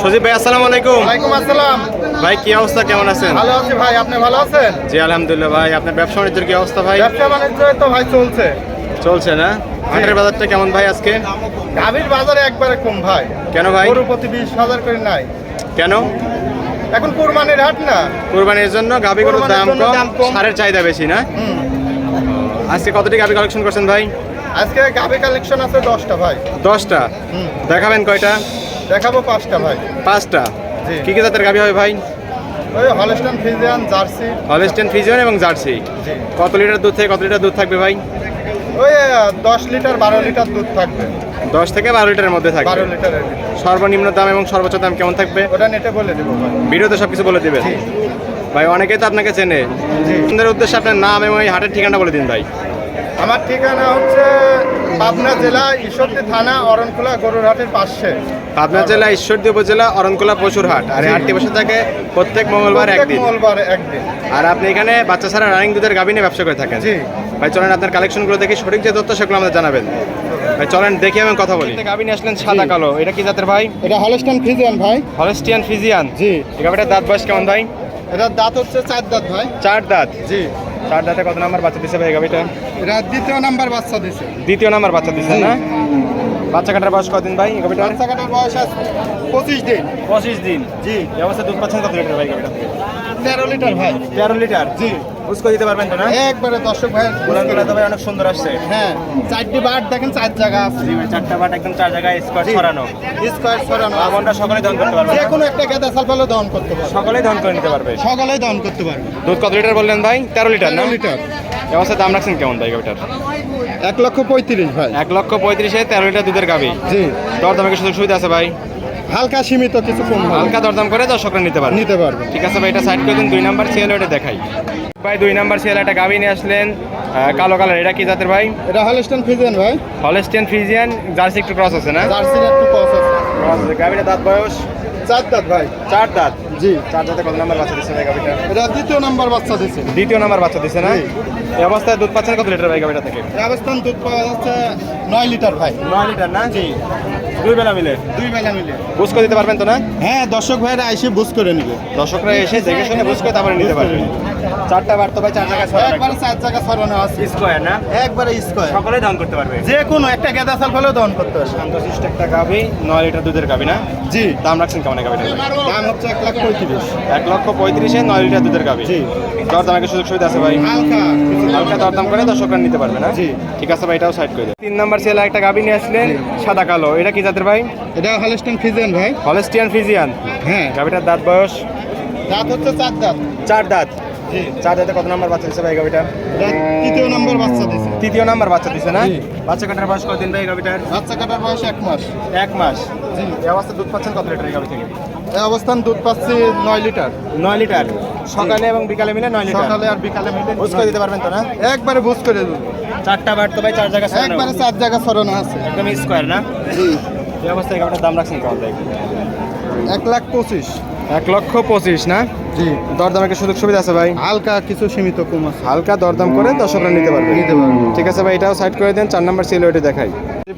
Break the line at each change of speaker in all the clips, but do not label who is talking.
সজীব ভাই আসসালামু আলাইকুম।
ওয়ালাইকুম আসসালাম।
ভাই কি অবস্থা? কেমন আছেন?
ভালো আছি ভাই আপনি ভালো আছেন?
জি আলহামদুলিল্লাহ ভাই আপনার ব্যবসা বাণিজ্যের কি অবস্থা ভাই?
ব্যবসা বাণিজ্য তো ভাই চলছে।
চলছে না? হাটের বাজারটা কেমন ভাই আজকে?
গাভীর বাজারে একবারে কম ভাই।
কেন ভাই?
গরু প্রতি বিশ হাজার করে নাই।
কেন?
এখন কুরবানির হাট না।
কোরবানির জন্য গাভি গরুর দাম
কোরবানির জন্য
কম
দাম কম।
সারের চাহিদা বেশি না?
হুম।
আজকে কতটি গাভি কালেকশন করছেন ভাই?
আজকে গাভী কালেকশন আছে দশটা ভাই।
দশটা?
হুম।
দেখাবেন কয়টা?
দেখাবো পাঁচটা ভাই।
পাঁচটা। কি কি জাতের গাভি হবে ভাই?
ওই Holstein Friesian Jersey
Holstein Friesian এবং জার্সি কত লিটার দুধ থেকে কত লিটার দুধ থাকবে ভাই?
ওই দশ লিটার বারো লিটার দুধ থাকবে।
দশ থেকে বারো লিটারের মধ্যে
বারো
থাকবে
লিটারের ভিতরে।
সর্বনিম্ন দাম এবং সর্বোচ্চ দাম কেমন থাকবে?
ওটা নেটে বলে দেবো ভাই।
ভিডিওতে সব কিছু বলে দিবেন। ভাই অনেকেই তো আপনাকে চেনে। আপনাদের উদ্দেশ্যে আপনার নাম এবং এই হাটের ঠিকানা বলে দিন ভাই।
আমার ঠিকানা হচ্ছে পাবনা জেলা ঈশ্বরদী থানা অরণখোলা গরুরহাটের পাশে।
পাবনা জেলা ঈশ্বরদী উপজেলা অরণকোলা পশুর হাট আর এই হাটটি বসে থাকে প্রত্যেক মঙ্গলবার
প্রত্যেক
একদিন।
মঙ্গলবার একদিন।
আর আপনি এখানে বাচ্চা ছাড়া রানিং দুধের গাভী নিয়ে ব্যবসা করে থাকেন।
জি।
ভাই চলেন আপনার কালেকশনগুলো দেখি সঠিক যে তথ্য সেগুলো আমাদের জানাবেন। ভাই চলেন দেখি আমি কথা বলি। গাভী নিয়ে আসলেন সাদা কালো। এটা কি জাতের ভাই?
এটা হলস্টান ফিজিয়ান ভাই।
হলস্টিয়ান ফিজিয়ান
জি।
এই গাভীটার দাঁত বয়স কেমন ভাই?
এটার দাঁত হচ্ছে চার দাঁত ভাই।
চার দাঁত।
জি।
চার দাঁতে কত নাম্বার বাচ্চা দিছে ভাই গাবিটা? গাভীটা
এটা দ্বিতীয় নাম্বার বাচ্চা দিছে।
দ্বিতীয় নাম্বার বাচ্চা দিছে না? বাচ্চা কাটার বয়স কদিন ভাই এই
বাচ্চা কাটার বয়স পঁচিশ দিন।
পঁচিশ দিন।
জি।
অবস্থা দুধ পাচ্ছেন কত লিটার ভাই গাভীটা
তেরো লিটার ভাই।
তেরো লিটার?
জি।
বুঝ দিতে পারবেন তো না?
একবারে দর্শক ভাই
গোলানগুলো তো ভাই অনেক সুন্দর আসছে।
হ্যাঁ চারটি বার দেখেন চার জায়গা আছে।
জি ভাই চারটা বাট একদম চার জায়গায় স্কোয়ার। ছড়ানো।
স্কোয়ার আছে।
আমনটা সকলেই দহন করতে পারবে।
যে কোনো একটা গেদা সালফালও দহন করতে পারবে।
সকলেই দহন করে নিতে পারবে।
সকালেই দহন করতে পারবে।
দুধ কত লিটার বললেন ভাই? তেরো লিটার না?
লিটার।
অবস্থায় দাম রাখছেন কেমন ভাই গাভিটার
এক লক্ষ পঁয়ত্রিশ ভাই।
এক লক্ষ পঁয়ত্রিশে তেরো লিটার দুধের গাভি।
জি।
দরদামে কি সুযোগ সুবিধা আছে ভাই?
হালকা সীমিত কিছু কম
হালকা দরদাম করে দর্শকরা নিতে পারবে।
নিতে পারবে।
ঠিক আছে ভাই এটা সাইড করে দিন দুই নাম্বার সিএল এটা দেখাই। ভাই দুই নাম্বার সিএল একটা গাভি নিয়ে আসলেন কালো কালার এটা কি জাতের ভাই?
এটা হলস্টান ফ্রিজিয়ান ভাই।
হলেস্টিয়ান ফ্রিজিয়ান জার্সি একটু ক্রস আছে না?
জার্সি একটু কস আছে।
ক্রস আছে। গাভিটা দাঁত বয়স?
চার দাঁত ভাই।
চার দাঁত?
জি।
চার দাঁতে কত নাম্বার বাচ্চা দিচ্ছে ভাই গাভিটা?
এটা দ্বিতীয় নাম্বার বাচ্চা দিচ্ছে
দ্বিতীয় নাম্বার বাচ্চা দিচ্ছে না। এই অবস্থায় দুধ পাচ্ছেন কত লিটার ভাই গাভিটা থেকে?
এই অবস্থান দুধ পাওয়া যাচ্ছে নয় লিটার ভাই।
নয় লিটার না? জি। দুই বেলা মিলে?
দুই বেলা মিলে।
বুঝ করে দিতে পারবেন তো না?
হ্যাঁ দর্শক ভাইরা এসে বুঝ করে নিবে।
দর্শকরা এসে দেখে শুনে বুঝ করে তারপরে নিতে পারবে। চারটা বার তো ভাই চার জায়গায় ছড়া
একবারে চার জায়গা সরানো আছে।
স্কোয়ার না?
একবারে স্কোয়ার।
সকলেই দান করতে পারবে।
যে কোনো একটা গেদা দহন করতে পারবে।
শান্তশিষ্ট একটা নয় লিটার দুধের গাভি না?
জি।
দাম রাখছেন কেমন গাভিটার?
দাম হচ্ছে এক লাখ পঁয়ত্রিশ।
এক লক্ষ পঁয়ত্রিশে নয় লিটার দুধের গাভি।
জি।
দরদাম একটা সুযোগ সুবিধা আছে ভাই।
হালকা।
হালকা দরদাম করে দর্শকরা নিতে পারবে না?
জি।
ঠিক আছে ভাই এটাও সাইড করে দেন। তিন নাম্বার সেলা একটা গাভি নিয়ে আসলেন সাদা কালো। এটা কি জাতের ভাই?
এটা হলস্টান ফিজিয়ান ভাই।
Holstein Friesian.
হ্যাঁ।
গাভিটার দাঁত বয়স?
দাঁত হচ্ছে চার দাঁত।
চার দাঁত? চার দাঁতে কত নাম্বার বাচ্চা দিচ্ছে ভাই গাভিটা?
তৃতীয় নম্বর বাচ্চা দিছে।
তৃতীয় নাম্বার বাচ্চা দিচ্ছে না? বাচ্চা কাটার বয়স কতদিন ভাই গাভিটার?
বাচ্চা কাটার বয়স এক মাস।
এক মাস। এই অবস্থা দুধ পাচ্ছেন কত লিটার এই গাভি থেকে?
এই অবস্থান দুধ পাচ্ছি নয় লিটার।
নয় লিটার। সকালে এবং বিকালে মিলে নয় লিটার?
সকালে আর বিকালে মিলে
বুঝ করে দিতে পারবেন তো না?
একবারে বুঝ করে দেবো।
চারটা বার তো ভাই চার জায়গা
একবারে চার জায়গা সরানো আছে।
একদম স্কোয়ার না?
জি।
এই অবস্থায় গাভিটার দাম রাখছেন কেমন
এক লাখ পঁচিশ।
এক লক্ষ পঁচিশ না?
জি
দরদামে কি সুযোগ সুবিধা আছে ভাই?
হালকা কিছু সীমিত কম আছে।
হালকা দরদাম করে দর্শকরা নিতে পারবে।
নিতে পারবে।
ঠিক আছে ভাই এটাও সাইড করে দেন চার নাম্বার সেল ওইটা দেখাই।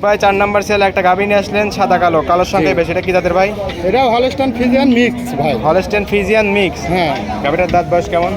ভাই চার নাম্বার সেল একটা গাভি নিয়ে আসলেন সাদা কালো। কালোর সঙ্গে বেশি এটা কি জাতের ভাই?
এটা হলস্টান ফিজিয়ান মিক্স ভাই।
হলস্টেন ফিজিয়ান মিক্স
হ্যাঁ।
গাভিটার দাঁত বয়স কেমন?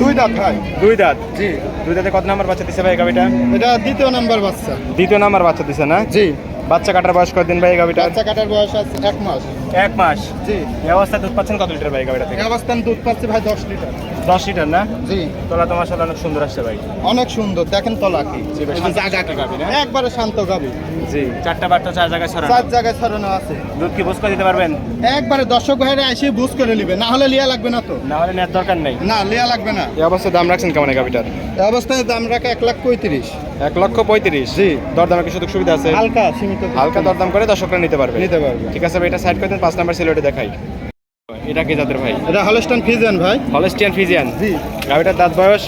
দুই দাঁত ভাই।
দুই দাঁত?
জি।
দুই দাঁতে কত নাম্বার বাচ্চা দিছে ভাই গাভিটা?
এটা দ্বিতীয় নাম্বার বাচ্চা।
দ্বিতীয় নাম্বার বাচ্চা দিছে না?
জি।
বাচ্চা কাটার বয়স কতদিন ভাই গাভিটা
বাচ্চা কাটার বয়স আছে এক মাস।
এক মাস?
জি।
এই অবস্থায় দুধ পাচ্ছেন কত লিটার ভাই গাভিটা থেকে?
এই অবস্থান দুধ পাচ্ছি ভাই দশ লিটার।
দশ লিটার না?
জি।
তোলা তোমার সাথে অনেক সুন্দর আসছে ভাই।
অনেক সুন্দর। দেখেন তলা কি।
জি ভাই, শান্ত
জায়গা
গাভী না?
একবারে শান্ত গাবি
জি চারটা বারটা চার জায়গায় সরানো
চার জায়গায় ছড়ানো আছে।
দুধ কি বুঝ করে দিতে পারবেন?
একবারে দর্শক ভাইরা এসে বুঝ করে নিবে। না হলে লিয়া লাগবে না তো।
না হলে নেওয়ার দরকার নেই।
না লিয়া লাগবে না।
এই অবস্থায় দাম রাখছেন কেমন এই গাভিটার?
এই অবস্থায় দাম রাখে এক লাখ পঁয়ত্রিশ।
এক লক্ষ পঁয়ত্রিশ?
জি।
দরদামে কি সুযোগ সুবিধা আছে?
হালকা
হালকা দরদাম করে দর্শকরা নিতে পারবে।
নিতে পারবে।
ঠিক আছে ভাই এটা সাইড করে দেন পাঁচ নাম্বার সিলেটে দেখাই। এটা কি জাতের ভাই?
এটা হলস্টান ফিজিয়ান ভাই।
হলেস্টিয়ান ফিজিয়ান
জি।
গাভিটার দাঁত বয়স?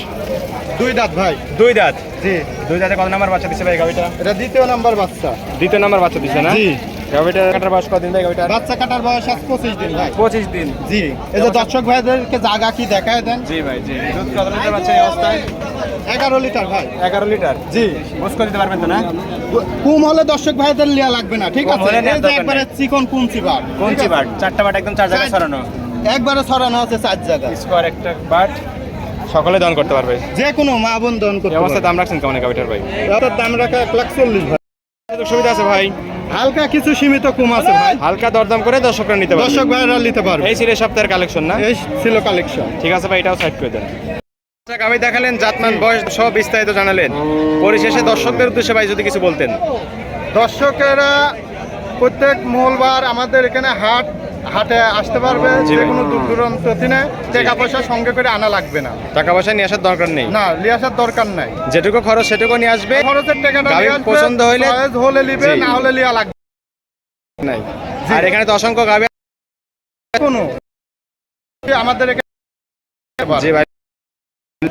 দুই দাঁত ভাই।
দুই দাঁত?
জি।
দুই দাঁতে কত নাম্বার বাচ্চা দিচ্ছে ভাই গাভিটা
এটা দ্বিতীয় নাম্বার বাচ্চা।
দ্বিতীয় নাম্বার বাচ্চা দিচ্ছে না?
জি।
গাভিটা কাটার বয়স কদিন ভাই গাভিটা
বাচ্চা কাটার বয়স আছে পঁচিশ দিন ভাই।
পঁচিশ দিন।
জি। এই যে দর্শক ভাইদেরকে জায়গা কি দেখায় দেন?
জি ভাই জি। দুধ কত লিটার বাচ্চা এই অবস্থায়?
এগারো লিটার ভাই।
এগারো লিটার?
জি।
বুঝ করে দিতে পারবেন তো না?
কুম হলে দর্শক ভাইদের লিয়া লাগবে না ঠিক আছে? এই যে একবারে চিকন কুমচি
কোন
ঠিক
বাট চারটা বাট একদম চার জায়গায় সরানো
একবারে ছড়ানো আছে চার জায়গায়।
স্কোয়ার একটা বাট সকলে দান করতে পারবে।
যে কোনো মা বোন দন করতে
অবস্থায়
পারবে।
দাম রাখছেন কেমন গাবিটার ভাই?
দাম রাখা এক লাখ চল্লিশ ভাই।
সুবিধা আছে ভাই।
হালকা কিছু সীমিত কম আছে ভাই।
হালকা দরদাম করে দর্শকরা নিতে পারবে।
দর্শক ভাইরা নিতে পারবে।
এই ছিল সপ্তাহের কালেকশন না?
এই ছিল কালেকশন
ঠিক আছে ভাই এটাও সাইড করে দেন। আমি দেখালেন জাতমান বয়স সব বিস্তারিত জানালেন। পরিশেষে দর্শকদের উদ্দেশ্যে ভাই যদি কিছু বলতেন।
দর্শকেরা প্রত্যেক মঙ্গলবার আমাদের এখানে হাট হাটে আসতে পারবে যে কোনো দূর দূরান্ত টাকা পয়সা সঙ্গে করে আনা লাগবে না।
টাকা পয়সা নিয়ে আসার দরকার নেই।
না নিয়ে আসার দরকার নাই।
যেটুকু খরচ সেটুকু নিয়ে আসবে।
খরচের টাকাটা নিয়ে আসবে,
পছন্দ হইলে-
হলে নিবে না হলে লিয়া লাগবে
নাই। আর এখানে তো অসংখ্য গাবি
কোনো। আমাদের এখানে
জি ভাই।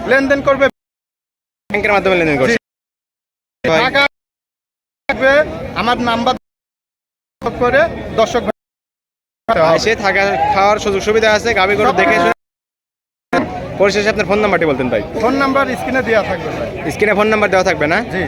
লেনদেন করবে।
ব্যাংকের মাধ্যমে লেনদেন
লাগবে। আমার নাম্বার করে দর্শক
এসে থাকা খাওয়ার সুযোগ সুবিধা আছে গাবি করে দেখে পরিশেষে আপনার ফোন নাম্বারটি বলতেন ভাই।
ফোন নাম্বার স্ক্রিনে দেওয়া থাকবে
স্ক্রিনে ফোন নাম্বার দেওয়া থাকবে না?
জি।